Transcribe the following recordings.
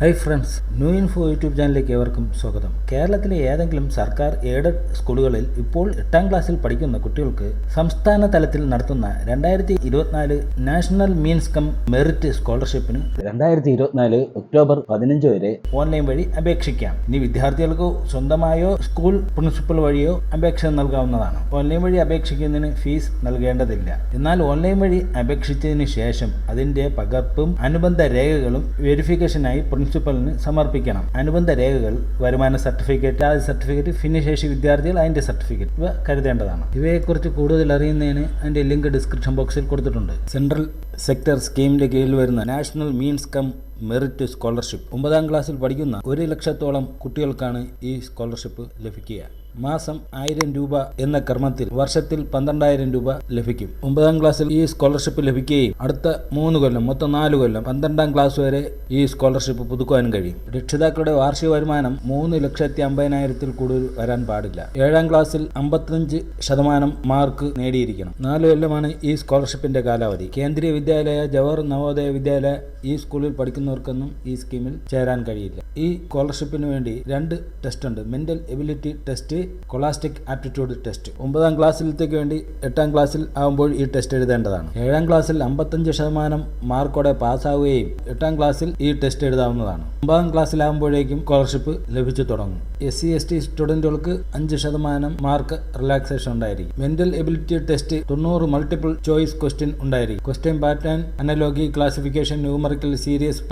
Hi friends new info YouTube ചാനലിലേക്ക് ഏവർക്കും സ്വാഗതം. കേരളത്തിലെ ഏതെങ്കിലും സർക്കാർ എയ്ഡഡ് സ്കൂളുകളിൽ ഇപ്പോൾ എട്ടാം ക്ലാസ്സിൽ പഠിക്കുന്ന കുട്ടികൾക്ക് സംസ്ഥാന തലത്തിൽ നടത്തുന്ന രണ്ടായിരത്തി ഇരുപത്തിനാല് നാഷണൽ മീൻസ് കം മെറിറ്റ് സ്കോളർഷിപ്പിന് രണ്ടായിരത്തി ഇരുപത്തിനാല് ഒക്ടോബർ പതിനഞ്ച് വരെ ഓൺലൈൻ വഴി അപേക്ഷിക്കാം. ഇനി വിദ്യാർത്ഥികൾക്ക് സ്വന്തമായോ സ്കൂൾ പ്രിൻസിപ്പൽ വഴിയോ അപേക്ഷ നൽകാവുന്നതാണ്. ഓൺലൈൻ വഴി അപേക്ഷിക്കുന്നതിന് ഫീസ് നൽകേണ്ടതില്ല. എന്നാൽ ഓൺലൈൻ വഴി അപേക്ഷിച്ചതിന് ശേഷം അതിന്റെ പകർപ്പും അനുബന്ധ രേഖകളും വെരിഫിക്കേഷനായി പ്രിൻസിപ്പലിന് സമർപ്പിക്കണം. അനുബന്ധ രേഖകൾ വരുമാന സർട്ടിഫിക്കറ്റ് ആദ്യ സർട്ടിഫിക്കറ്റ് ഭിന്നശേഷി വിദ്യാർത്ഥികൾ അതിന്റെ സർട്ടിഫിക്കറ്റ് ഇവ കരുതേണ്ടതാണ്. ഇവയെക്കുറിച്ച് കൂടുതൽ അറിയുന്നതിന് അതിന്റെ ലിങ്ക് ഡിസ്ക്രിപ്ഷൻ ബോക്സിൽ കൊടുത്തിട്ടുണ്ട്. സെൻട്രൽ സെക്ടർ സ്കീമിന്റെ കീഴിൽ വരുന്ന national means cum merit scholarship ഒമ്പതാം ക്ലാസ്സിൽ പഠിക്കുന്ന ഒരു ലക്ഷത്തോളം കുട്ടികൾക്കാണ് ഈ സ്കോളർഷിപ്പ് ലഭിക്കുക. മാസം ആയിരം രൂപ എന്ന ക്രമത്തിൽ വർഷത്തിൽ പന്ത്രണ്ടായിരം രൂപ ലഭിക്കും. ഒമ്പതാം ക്ലാസ്സിൽ ഈ സ്കോളർഷിപ്പ് ലഭിക്കുകയും അടുത്ത മൂന്ന് കൊല്ലം മൊത്തം നാല് കൊല്ലം പന്ത്രണ്ടാം ക്ലാസ് വരെ ഈ സ്കോളർഷിപ്പ് പുതുക്കുവാനും കഴിയും. രക്ഷിതാക്കളുടെ വാർഷിക വരുമാനം മൂന്ന് ലക്ഷത്തി അമ്പതിനായിരത്തിൽ കൂടുതൽ വരാൻ പാടില്ല. ഏഴാം ക്ലാസ്സിൽ അമ്പത്തഞ്ച് ശതമാനം മാർക്ക് നേടിയിരിക്കണം. നാല് കൊല്ലമാണ് ഈ സ്കോളർഷിപ്പിന്റെ കാലാവധി. കേന്ദ്രീയ വിദ്യാലയ ജവഹർ നവോദയ വിദ്യാലയ ഈ സ്കൂളിൽ പഠിക്കുന്നവർക്കൊന്നും ഈ സ്കീമിൽ ചേരാൻ കഴിയില്ല. ഈ സ്കോളർഷിപ്പിന് വേണ്ടി രണ്ട് ടെസ്റ്റ് ഉണ്ട്. Mental ability test scholastic aptitude test. ഒമ്പതാം ക്ലാസ്സിലത്തേക്ക് വേണ്ടി എട്ടാം ക്ലാസ്സിൽ ആകുമ്പോൾ ഈ ടെസ്റ്റ് എഴുതേണ്ടതാണ്. ഏഴാം ക്ലാസ്സിൽ അമ്പത്തഞ്ച് ശതമാനം മാർക്കോടെ പാസ്സാവുകയും എട്ടാം ക്ലാസ്സിൽ ഈ ടെസ്റ്റ് എഴുതാവുന്നതാണ്. ഒമ്പതാം ക്ലാസ്സിലാകുമ്പോഴേക്കും സ്കോളർഷിപ്പ് ലഭിച്ചു തുടങ്ങും. എസ് സി എസ് ടി സ്റ്റുഡന്റുകൾക്ക് അഞ്ച് ശതമാനം മാർക്ക് റിലാക്സേഷൻ ഉണ്ടായിരിക്കും. മെന്റൽ എബിലിറ്റി ടെസ്റ്റ് തൊണ്ണൂറ് മൾട്ടിപ്പിൾ ചോയ്സ് ക്വസ്റ്റ്യൻ ഉണ്ടായിരിക്കും. Question pattern analogy classification numerical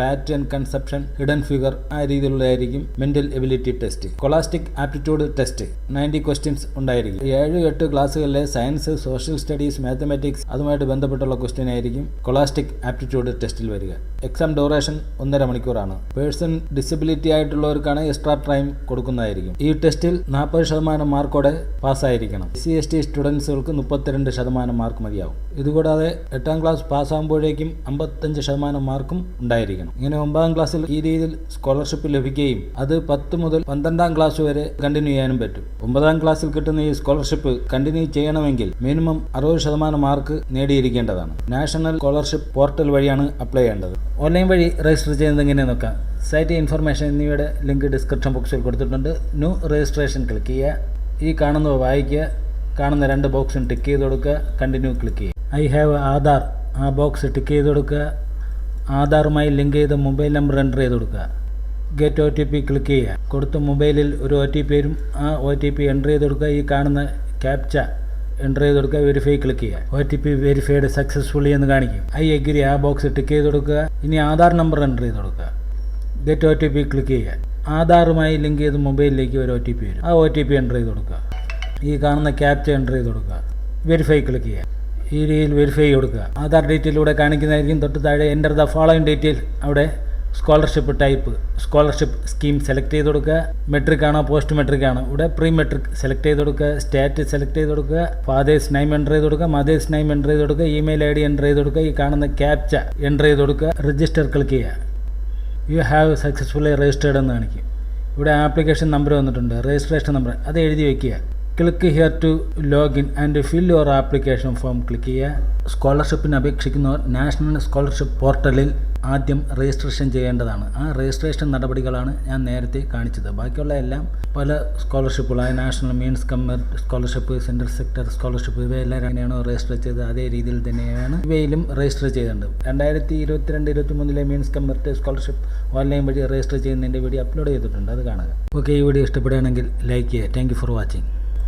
series and conception hidden figure ആ രീതിയിലുള്ളതായിരിക്കും mental ability test scholastic aptitude test ninety questions ഉണ്ടായിരിക്കും. ഏഴ് എട്ട് ക്ലാസ്സുകളിലെ സയൻസ് സോഷ്യൽ സ്റ്റഡീസ് മാത്തമാറ്റിക്സ് അതുമായിട്ട് ബന്ധപ്പെട്ടുള്ള ക്വസ്റ്റ്യൻ ആയിരിക്കും കൊളാസ്റ്റിക് ആപ്റ്റിറ്റ്യൂഡ് ടെസ്റ്റിൽ വരിക. എക്സാം ഡ്യൂറേഷൻ ഒന്നര മണിക്കൂറാണ്. പേഴ്സൺ ഡിസബിലിറ്റി ആയിട്ടുള്ളവർക്കാണ് എക്സ്ട്രാ ടൈം കൊടുക്കുന്നതായിരിക്കും. ഈ ടെസ്റ്റിൽ നാൽപ്പത് ശതമാനം മാർക്കോടെ പാസ്സായിരിക്കണം. എസ് സി എസ് ടി സ്റ്റുഡൻസുകൾക്ക് മുപ്പത്തിരണ്ട് ശതമാനം മാർക്ക് മതിയാവും. ഇതുകൂടാതെ എട്ടാം ക്ലാസ് പാസ്സാകുമ്പോഴേക്കും അമ്പത്തഞ്ച് ശതമാനം മാർക്കും ഉണ്ടായിരിക്കണം. ഇങ്ങനെ ഒമ്പതാം ക്ലാസ്സിൽ ഈ രീതിയിൽ സ്കോളർഷിപ്പ് ലഭിക്കുകയും അത് പത്ത് മുതൽ പന്ത്രണ്ടാം ക്ലാസ് വരെ കണ്ടിന്യൂ ചെയ്യാനും പറ്റും. ഒമ്പതാം ക്ലാസ്സിൽ കിട്ടുന്ന ഈ സ്കോളർഷിപ്പ് കണ്ടിന്യൂ ചെയ്യണമെങ്കിൽ മിനിമം അറുപത് ശതമാനം മാർക്ക് നേടിയിരിക്കേണ്ടതാണ്. നാഷണൽ സ്കോളർഷിപ്പ് പോർട്ടൽ വഴിയാണ് അപ്ലൈ ചെയ്യേണ്ടത്. ഓൺലൈൻ വഴി രജിസ്റ്റർ ചെയ്യുന്നത് എങ്ങനെ നോക്കാം? സൈറ്റ് ഇൻഫർമേഷൻ എന്നിവയുടെ ലിങ്ക് ഡിസ്ക്രിപ്ഷൻ ബോക്സിൽ കൊടുത്തിട്ടുണ്ട്. ന്യൂ രജിസ്ട്രേഷൻ ക്ലിക്ക് ചെയ്യുക. ഈ കാണുന്നവ വായിക്കുക. കാണുന്ന രണ്ട് ബോക്സും ടിക്ക് ചെയ്ത് കൊടുക്കുക. കണ്ടിന്യൂ ക്ലിക്ക് ചെയ്യുക. ഐ ഹാവ് ആധാർ ആ ബോക്സ് ടിക്ക് ചെയ്ത് കൊടുക്കുക. ആധാറുമായി ലിങ്ക് ചെയ്ത മൊബൈൽ നമ്പർ എന്റർ ചെയ്ത് കൊടുക്കുക. Get O T P click ചെയ്യുക. കൊടുത്ത മൊബൈലിൽ ഒരു ഒ ടി പി വരും. ആ ഒ ടി പി എന്റർ ചെയ്ത് കൊടുക്കുക. ഈ കാണുന്ന ക്യാപ്ച എന്റർ ചെയ്ത് കൊടുക്കുക. വെരിഫൈ ക്ലിക്ക് ചെയ്യുക. O T P verified successfully എന്ന് കാണിക്കും. ഐ എഗ്രി ആ ബോക്സ് ടിക്ക് ചെയ്ത് കൊടുക്കുക. ഇനി ആധാർ നമ്പർ എന്റർ ചെയ്ത് കൊടുക്കുക. Get O T P click ചെയ്യുക. ആധാറുമായി ലിങ്ക് ചെയ്ത് മൊബൈലിലേക്ക് ഒരു ഒ ടി പി വരും. ആ ഒ ടി പി എന്റർ ചെയ്ത് കൊടുക്കുക. ഈ കാണുന്ന ക്യാപ്ച എന്റർ ചെയ്ത് കൊടുക്കുക. വെരിഫൈ ക്ലിക്ക് ചെയ്യുക. ഈ രീതിയിൽ വെരിഫൈ കൊടുക്കുക. ആധാർ ഡീറ്റെയിലൂടെ കാണിക്കുന്നതായിരിക്കും. തൊട്ട് താഴെ എന്റർ ദ ഫോളോയിങ് ഡീറ്റെയിൽ അവിടെ scholarship type scholarship scheme select ചെയ്ത് കൊടുക്കുക. മെട്രിക് ആണോ പോസ്റ്റ് മെട്രിക് ആണോ? ഇവിടെ പ്രീ മെട്രിക് സെലക്ട് ചെയ്ത് കൊടുക്കുക. സ്റ്റേറ്റ് സെലക്ട് ചെയ്ത് കൊടുക്കുക. ഫാദേഴ്സ് നെയിം എന്റർ ചെയ്ത് കൊടുക്കുക. മദേഴ്സ് നെയിം എന്റർ ചെയ്ത് കൊടുക്കുക. ഇമെയിൽ ഐ ഡി എന്റർ ചെയ്ത് കൊടുക്കുക. ഈ കാണുന്ന ക്യാപ്ച എന്റർ ചെയ്ത് കൊടുക്കുക. രജിസ്റ്റർ ക്ലിക്ക് ചെയ്യുക. യു ഹാവ് സക്സസ്ഫുള്ളി രജിസ്റ്റേർഡ് എന്ന് കാണിക്കും. ഇവിടെ ആപ്ലിക്കേഷൻ നമ്പർ വന്നിട്ടുണ്ട്. രജിസ്ട്രേഷൻ നമ്പർ അത് എഴുതി വയ്ക്കുക click here to login and fill your application form click ചെയ്യുക സ്കോളർഷിപ്പിന് അപേക്ഷിക്കുന്നവർ നാഷണൽ സ്കോളർഷിപ്പ് പോർട്ടലിൽ ആദ്യം രജിസ്ട്രേഷൻ ചെയ്യേണ്ടതാണ്. ആ രജിസ്ട്രേഷൻ നടപടികളാണ് ഞാൻ നേരത്തെ കാണിച്ചത്. ബാക്കിയുള്ള എല്ലാം പല സ്കോളർഷിപ്പുകളായ national means cum merit scholarship central sector scholarship ഇവയെല്ലാം എങ്ങനെയാണോ രജിസ്റ്റർ ചെയ്തത്. അതേ രീതിയിൽ തന്നെയാണ് ഇവയിലും രജിസ്റ്റർ ചെയ്തിട്ടുണ്ട്. രണ്ടായിരത്തി ഇരുപത്തിരണ്ട് ഇരുപത്തി മൂന്നിലെ means cum merit scholarship online വഴി രജിസ്റ്റർ ചെയ്യുന്നതിന്റെ വീഡിയോ അപ്ലോഡ് ചെയ്തിട്ടുണ്ട്. അത് കാണുക. ഓക്കെ ഈ വീഡിയോ ഇഷ്ടപ്പെടുകയാണെങ്കിൽ ലൈക്ക് ചെയ്യുക. Thank for watching